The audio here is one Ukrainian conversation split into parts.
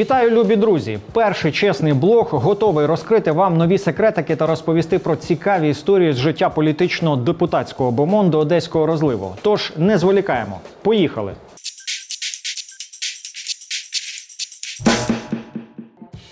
Вітаю, любі друзі! Перший чесний блог готовий розкрити вам нові секретики та розповісти про цікаві історії з життя політичного депутатського бомонду одеського розливу. Тож не зволікаємо. Поїхали!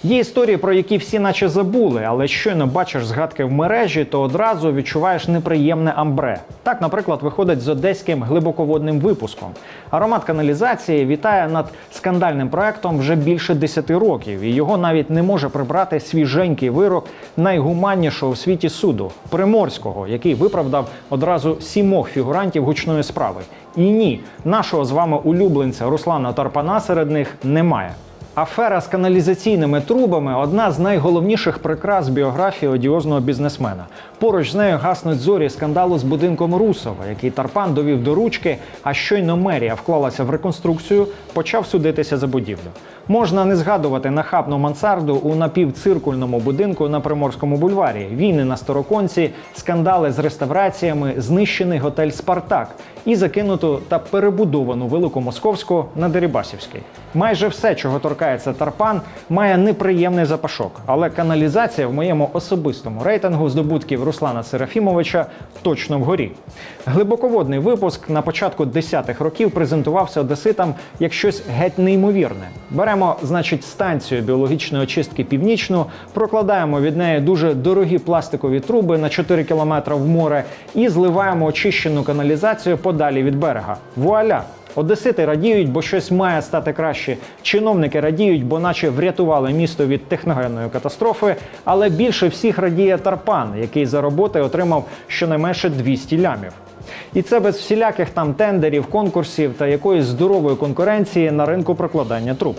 Є історії, про які всі наче забули, але щойно бачиш згадки в мережі, то одразу відчуваєш неприємне амбре. Так, наприклад, виходить з одеським глибоководним випуском. Аромат каналізації вітає над скандальним проектом вже більше 10 років, і його навіть не може прибрати свіженький вирок найгуманнішого в світі суду приморського, який виправдав одразу сімох фігурантів гучної справи. І ні, нашого з вами улюбленця Руслана Тарпана серед них немає. Афера з каналізаційними трубами одна з найголовніших прикрас біографії одіозного бізнесмена. Поруч з нею гаснуть зорі скандалу з будинком Русова, який Тарпан довів до ручки, а щойно мерія вклалася в реконструкцію, почав судитися за будівлю. Можна не згадувати нахабну мансарду у напівциркульному будинку на Приморському бульварі, війни на Староконці, скандали з реставраціями, знищений готель Спартак і закинуту та перебудовану велику московську на Дерибасівській. Майже все, чого торкається Тарпан, має неприємний запашок, але каналізація в моєму особистому рейтингу здобутків Руслана Серафімовича точно вгорі. Глибоководний випуск на початку 10-х років презентувався одеситам як щось геть неймовірне. Беремо, значить, станцію біологічної очистки північну, прокладаємо від неї дуже дорогі пластикові труби на 4 кілометри в море і зливаємо очищену каналізацію подалі від берега. Вуаля! Одесити радіють, бо щось має стати краще. Чиновники радіють, бо наче врятували місто від техногенної катастрофи. Але більше всіх радіє Тарпан, який за роботи отримав щонайменше 200 лямів. І це без всіляких там тендерів, конкурсів та якоїсь здорової конкуренції на ринку прокладання труб.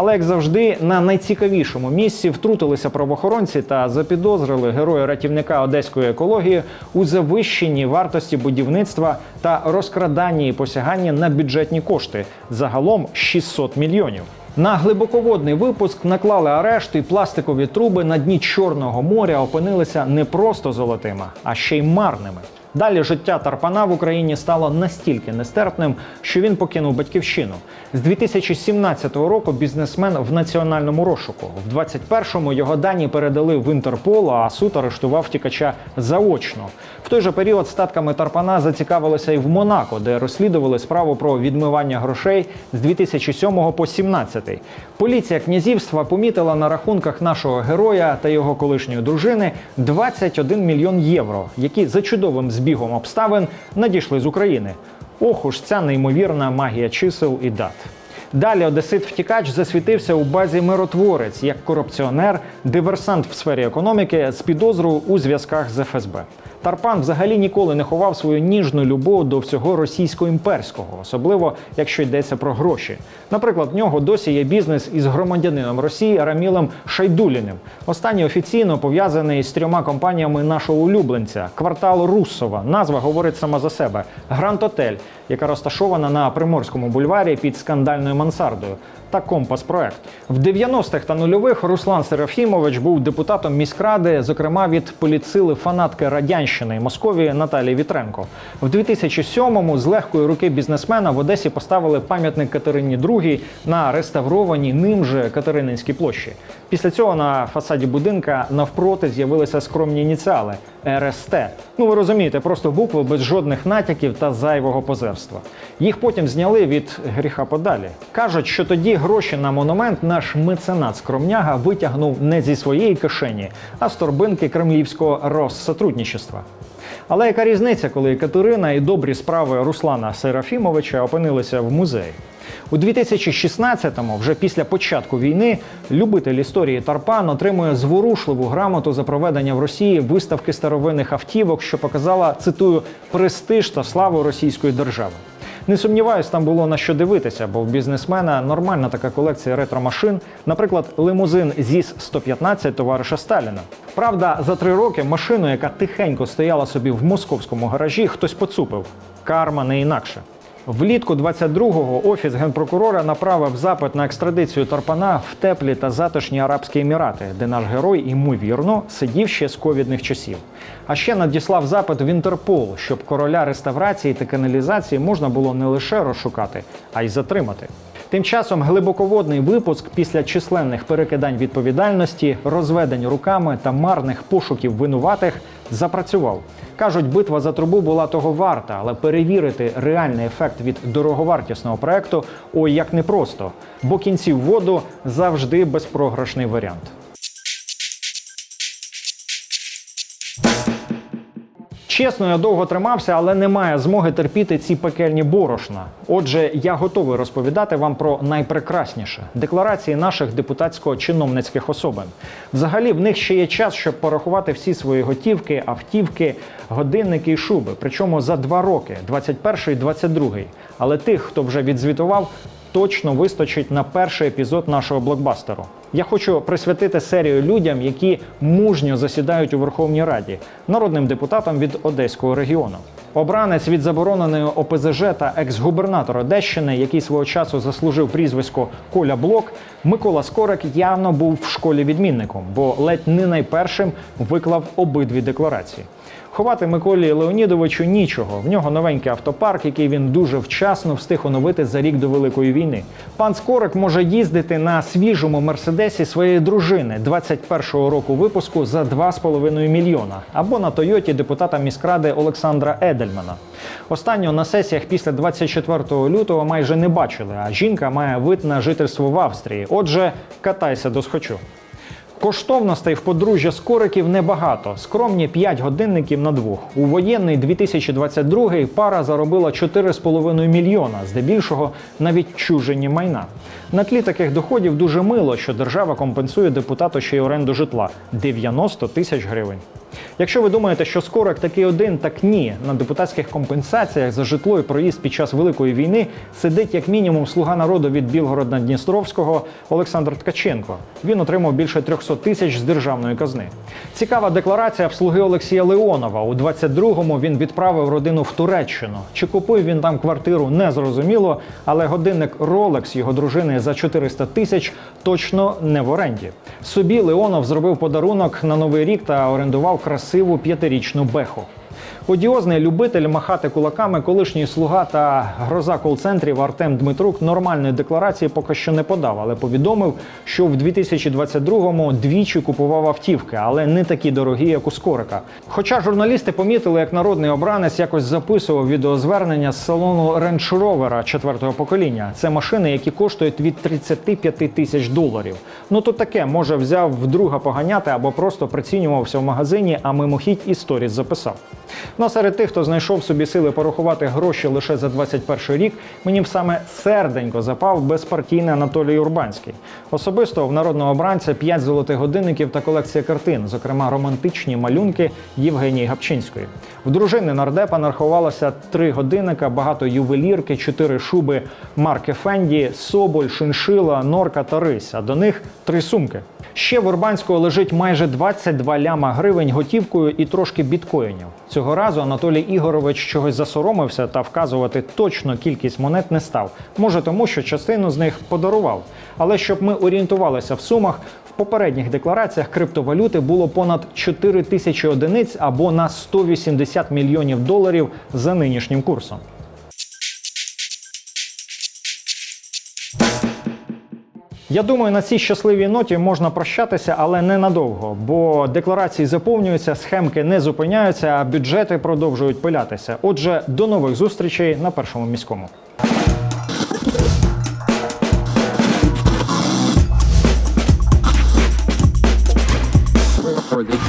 Але як завжди, на найцікавішому місці втрутилися правоохоронці та запідозрили героя рятівника одеської екології у завищенні вартості будівництва та розкраданні і посяганні на бюджетні кошти загалом 600 мільйонів. На глибоководний випуск наклали арешт і пластикові труби на дні Чорного моря опинилися не просто золотими, а ще й марними. Далі життя Тарпана в Україні стало настільки нестерпним, що він покинув батьківщину. З 2017 року бізнесмен в національному розшуку. В 21-му його дані передали в Інтерпол, а суд арештував втікача заочно. В той же період статками Тарпана зацікавилися і в Монако, де розслідували справу про відмивання грошей з 2007 по 17. Поліція князівства помітила на рахунках нашого героя та його колишньої дружини 21 мільйон євро, які за чудовим збігом обставин надійшли з України. Ох уж ця неймовірна магія чисел і дат. Далі Одесит втікач засвітився у базі миротворець як корупціонер, диверсант в сфері економіки з підозрою у зв'язках з ФСБ. Тарпан взагалі ніколи не ховав свою ніжну любов до всього російсько-імперського, особливо якщо йдеться про гроші. Наприклад, в нього досі є бізнес із громадянином Росії Рамілем Шайдуліним. Останній офіційно пов'язаний з трьома компаніями нашого улюбленця квартал Руссова. Назва говорить сама за себе Гранд Отель, яка розташована на Приморському бульварі під скандальною мансардою. Та компас проект в 90-х та нульових Руслан Серафімович був депутатом міськради, зокрема від політсили фанатки радянщини Московії Наталії Вітренко. В 2007-му з легкої руки бізнесмена в Одесі поставили пам'ятник Катерині II на реставрованій ним же Катерининській площі. Після цього на фасаді будинка навпроти з'явилися скромні ініціали РСТ. Ну ви розумієте, просто букви без жодних натяків та зайвого позерства. Їх потім зняли від гріха подалі. кажуть, що тоді гроші на монумент наш меценат скромняга витягнув не зі своєї кишені, а з торбинки кремлівського розсотрудничества. Але яка різниця, коли Катерина і добрі справи Руслана Серафімовича опинилися в музеї? У 2016-му, вже після початку війни, любитель історії Тарпан отримує зворушливу грамоту за проведення в Росії виставки старовинних автівок, що показала цитую престиж та славу російської держави. Не сумніваюсь, там було на що дивитися, бо в бізнесмена нормальна така колекція ретро-машин, наприклад, лимузин ЗІС 115 товариша Сталіна. Правда, за три роки машину, яка тихенько стояла собі в московському гаражі, хтось поцупив. Карма не інакше. Влітку 22-го офіс генпрокурора направив запит на екстрадицію Тарпана в теплі та затишні Арабські Емірати, де наш герой ймовірно сидів ще з ковідних часів. А ще надіслав запит в Інтерпол, щоб короля реставрації та каналізації можна було не лише розшукати, а й затримати. Тим часом глибоководний випуск після численних перекидань відповідальності, розведень руками та марних пошуків винуватих запрацював. Кажуть, битва за трубу була того варта, але перевірити реальний ефект від дороговартісного проекту ой як непросто, бо кінці воду завжди безпрограшний варіант. Чесно, я довго тримався, але немає змоги терпіти ці пекельні борошна. Отже, я готовий розповідати вам про найпрекрасніше декларації наших депутатсько-чиновницьких особин. Взагалі, в них ще є час, щоб порахувати всі свої готівки, автівки, годинники і шуби. Причому за два роки 21 і 22. Але тих, хто вже відзвітував, точно вистачить на перший епізод нашого блокбастеру. Я хочу присвятити серію людям, які мужньо засідають у Верховній Раді, народним депутатам від Одеського регіону. Обранець від забороненої ОПЗЖ та екс-губернатор Одещини, який свого часу заслужив прізвисько Коля Блок, Микола Скорик явно був в школі відмінником, бо ледь не найпершим виклав обидві декларації. Ховати Миколі Леонідовичу нічого. В нього новенький автопарк, який він дуже вчасно встиг оновити за рік до Великої війни. Пан Скорик може їздити на свіжому мерседесі своєї дружини 21-го року випуску за 2,5 мільйона або на Тойоті депутата міськради Олександра Едельмана. Останнього на сесіях після 24 лютого майже не бачили, а жінка має вид на жительство в Австрії. Отже, катайся до схочу. Коштовностей в подружжя скориків небагато. Скромні 5 годинників на двох. У воєнний 2022 пара заробила 4,5 мільйона, здебільшого на відчуженні майна. На тлі таких доходів дуже мило, що держава компенсує депутату ще й оренду житла 90 тисяч гривень. Якщо ви думаєте, що скорик такий один, так ні. На депутатських компенсаціях за житло і проїзд під час великої війни сидить як мінімум слуга народу від Білгорода Дністровського Олександр Ткаченко. Він отримав більше 300 тисяч з державної казни. Цікава декларація в слуги Олексія Леонова. У 22-му він відправив родину в Туреччину. Чи купив він там квартиру, не зрозуміло, але годинник Rolex його дружини за 400 тисяч точно не в оренді. Собі Леонов зробив подарунок на новий рік та орендував красиву п'ятирічну беху. Одіозний любитель махати кулаками, колишній слуга та гроза кол-центрів Артем Дмитрук нормальної декларації поки що не подав, але повідомив, що в 2022-му двічі купував автівки, але не такі дорогі, як у Скорика. Хоча журналісти помітили, як народний обранець якось записував відеозвернення з салону Range Rover четвертого покоління. Це машини, які коштують від 35 тисяч доларів. Ну то таке, може, взяв вдруга поганяти або просто прицінювався в магазині, а мимохідь і сторіс записав. Ну а серед тих, хто знайшов собі сили порахувати гроші лише за 21 рік, мені б саме серденько запав безпартійний Анатолій Урбанський. Особисто в народного обранця 5 золотих годинників та колекція картин, зокрема романтичні малюнки Євгенії Гапчинської. В дружини нардепа нарахувалося 3 годинника, багато ювелірки, 4 шуби марки Фенді, Соболь, Шиншила, Норка та Рись. А до них три сумки. Ще в Урбанського лежить майже 22 ляма гривень готівкою і трошки біткоїнів. Цього разу Анатолій Ігорович чогось засоромився та вказувати точно кількість монет не став. Може тому, що частину з них подарував. Але щоб ми орієнтувалися в сумах, в попередніх деклараціях криптовалюти було понад 4 тисячі одиниць або на 180 мільйонів доларів за нинішнім курсом. Я думаю, на цій щасливій ноті можна прощатися, але не надовго, бо декларації заповнюються, схемки не зупиняються, а бюджети продовжують пилятися. Отже, до нових зустрічей на першому міському. for this.